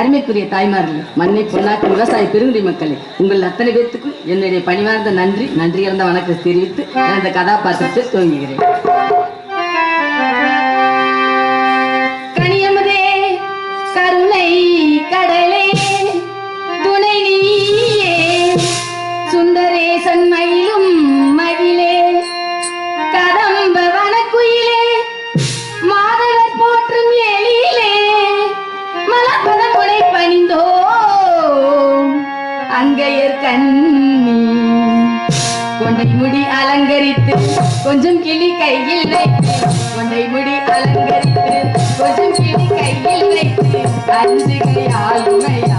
அருமைக்குரிய தாய்மார்கள் மண்ணை பொன்னாட்டு விவசாய பெருங்குடி மக்களை உங்கள் அத்தனை பேர்த்துக்கும் என்னுடைய பணிவார்ந்த நன்றி நன்றி இறந்த வணக்கம் தெரிவித்து நான் கதாபாத்திரத்தை துவங்குகிறேன். கொஞ்சம் கிளி கையில் வைத்து உன்னை முடி அலங்கரித்து கொஞ்சம் கிளி கையில் வைத்து அஞ்சு கை ஆளுமையா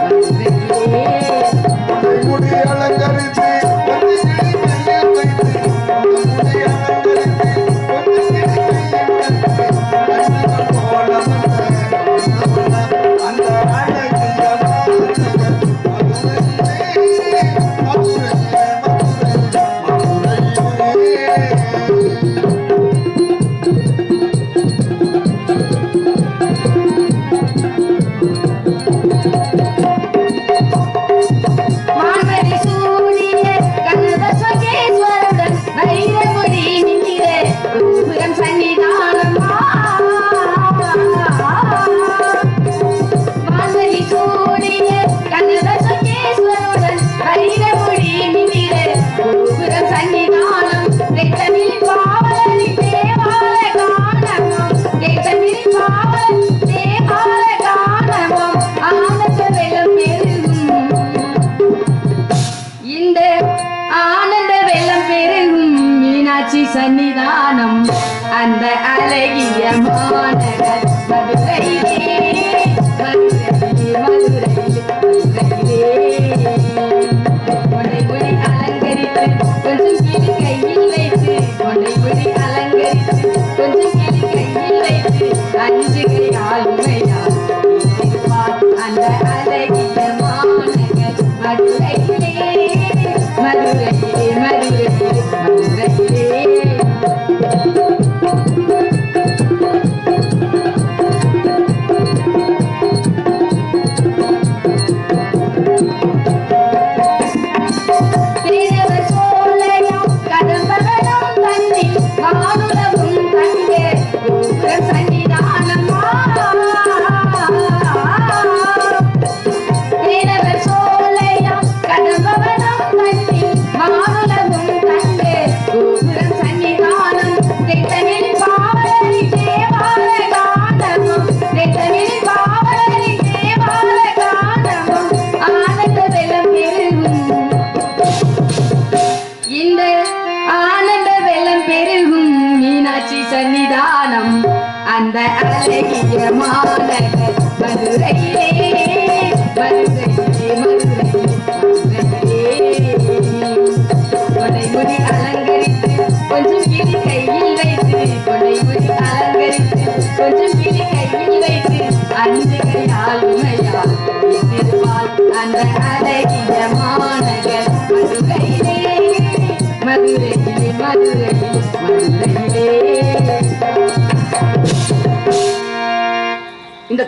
அந்த அழகிய மாநகர் மதுரையே மதுரை கொடைமுடி அலங்கரித்து கொஞ்சம் பிடி கையில் வைத்து கொடைமுடி அலங்கரித்து கொஞ்சம் பிடி கையில் வைத்து அன்று கையாளுமையா அந்த அழகிய மாநகர் மதுரையே மதுரை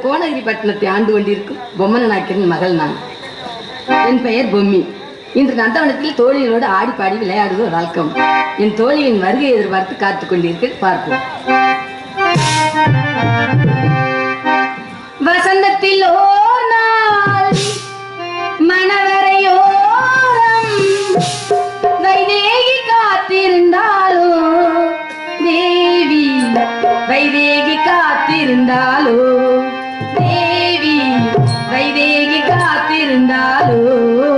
கோனகிரிப்பட்டினத்தை ஆண்டு கொண்டிருக்கும் பொம்மன நாயக்கரின் மகள் நான். என் பெயர் பொம்மி. இன்று நந்தவனத்தில் தோழிகளோடு ஆடி பாடி விளையாடுவது வழக்கம். என் தோழியின் வருகை எதிர்பார்த்து காத்துக் கொண்டிருக்க பார்ப்போம். வசந்தத்தில் மணவரையோரம் வைதேகி காத்திருந்தாலோ தேவி வைதேகி காத்திருந்தாலோ అందాలు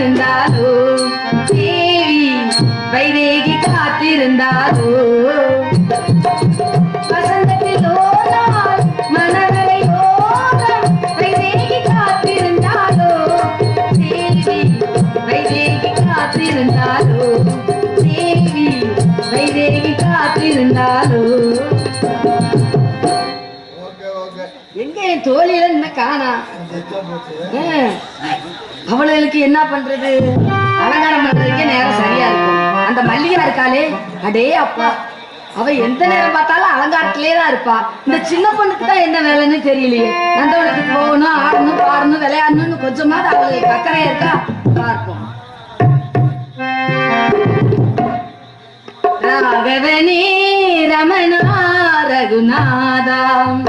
காத்திருந்தாலோ? தேவி வைதேகி காத்திருந்தாலோ? காத்திருந்தாலோ? தேவி வைதேகி காத்திருந்தாலோ? எங்க என் என்ன காணா? அவளுக்கு என்ன பண்றது? அலங்காரம் பண்றதுக்கே நேரம் சரியா இருக்கும். அந்த மல்லிகா இருக்காளே அடே அப்பா. அவ எந்த நேரம் பார்த்தாலும் அலங்காரத்திலே தான் இருப்பா. இந்த சின்ன பொண்ணுக்கு தான் என்ன வேலைன்னு தெரியலையே. நந்தவனுக்கு போகணும் ஆடணும் பாடணும் விளையாடணும்னு கொஞ்சமாவது அவளுக்கு அக்கறையா இருக்கா? பார்ப்போம். ராகவனே ரமணா ரகுநாதாம்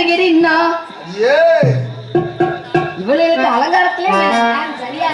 தருகிறீன்னா இவளுக்கு அலங்காரத்திலே சரியா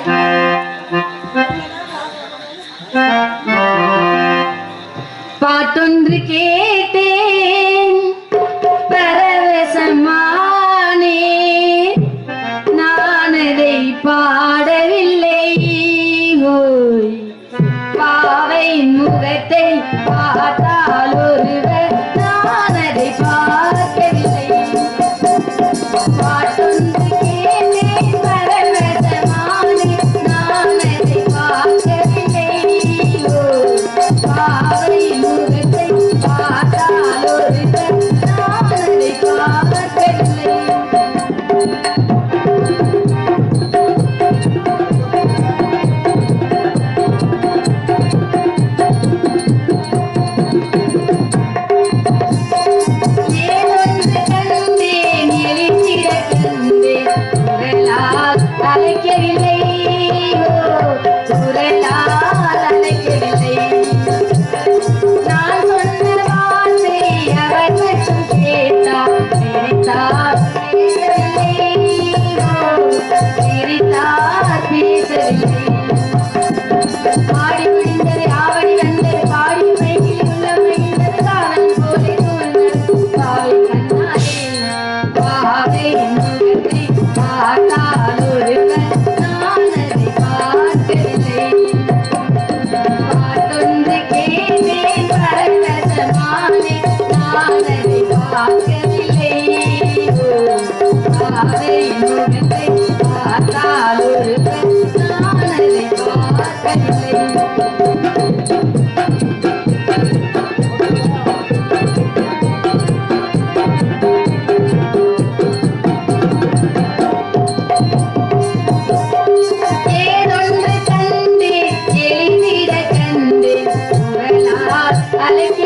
Aleluya.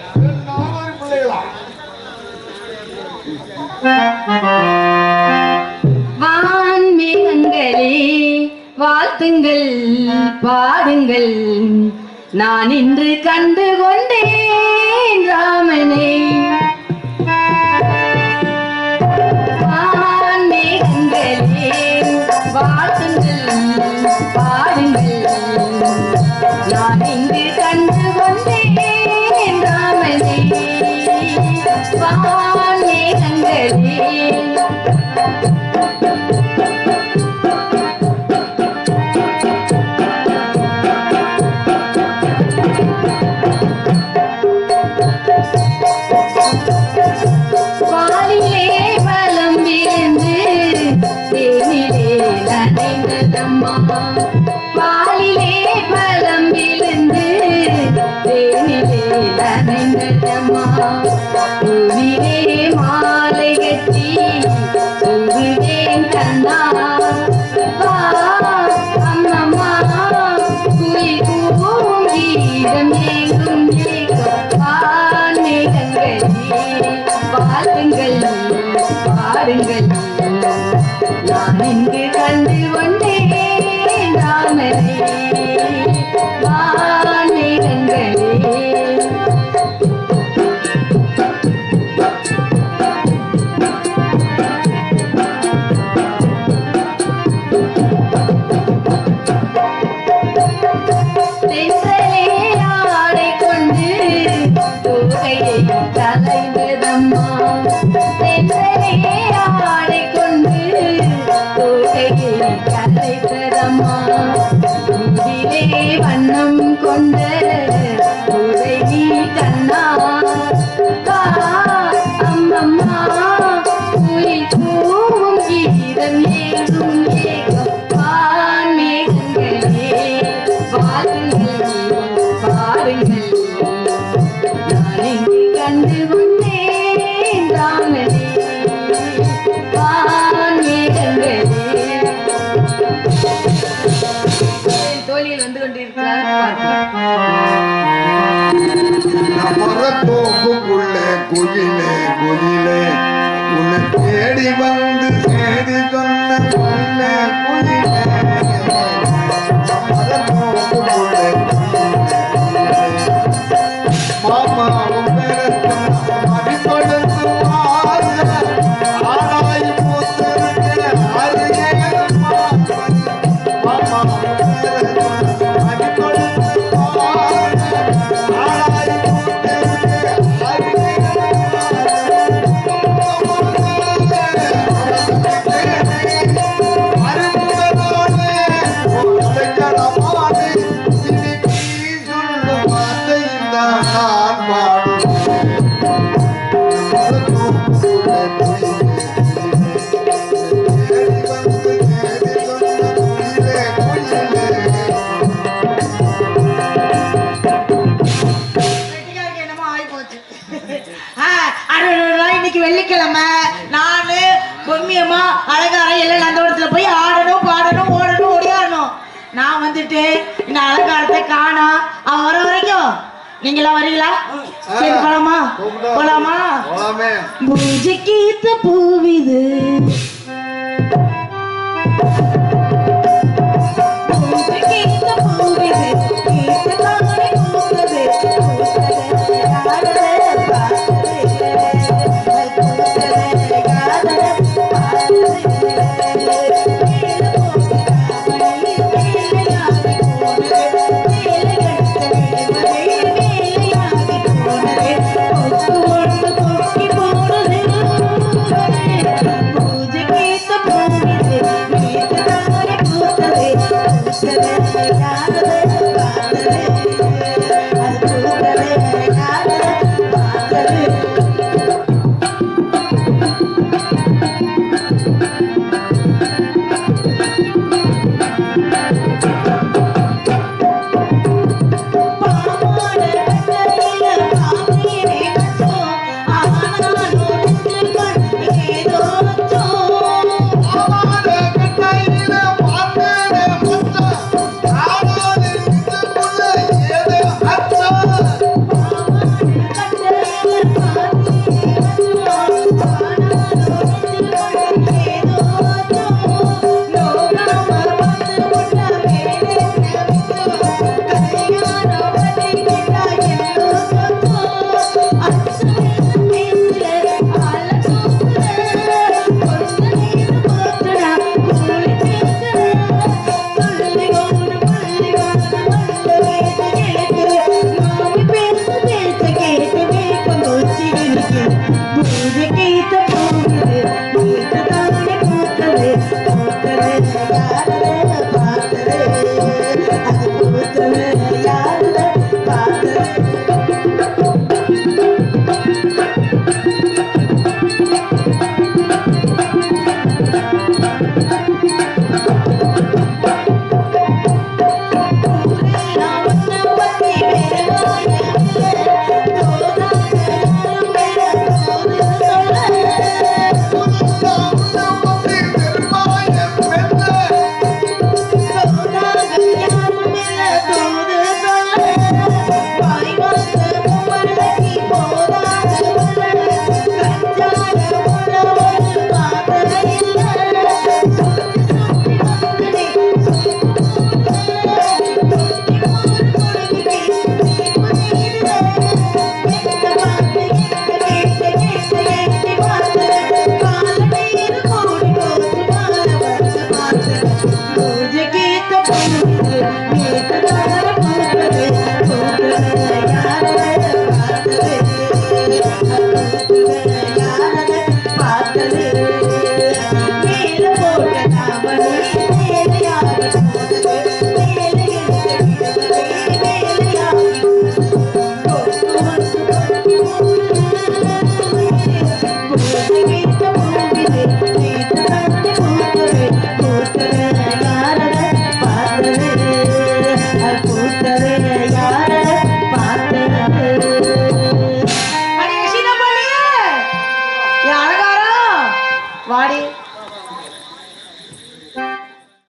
வாழ்த்துங்கள் பாடுங்கள். நான் இன்று கண்டு கொண்டேன் ராமனே. Thank you. মা அறுபது ரூபாய் இன்னைக்கு வெள்ளிக்கிழமை. நானு பொம்மியம்மா அழகாரம் எல்லாம் நந்தவனத்துல போய் ஆடணும் பாடணும் ஓடணும் ஓடியாடணும். நான் வந்துட்டு இந்த அலங்காரத்தை காணா. அவன் வர வரைக்கும். நீங்களா வரீங்களா? சரி போலாமா? போலாமா? பூஜை கீத்த பூவிது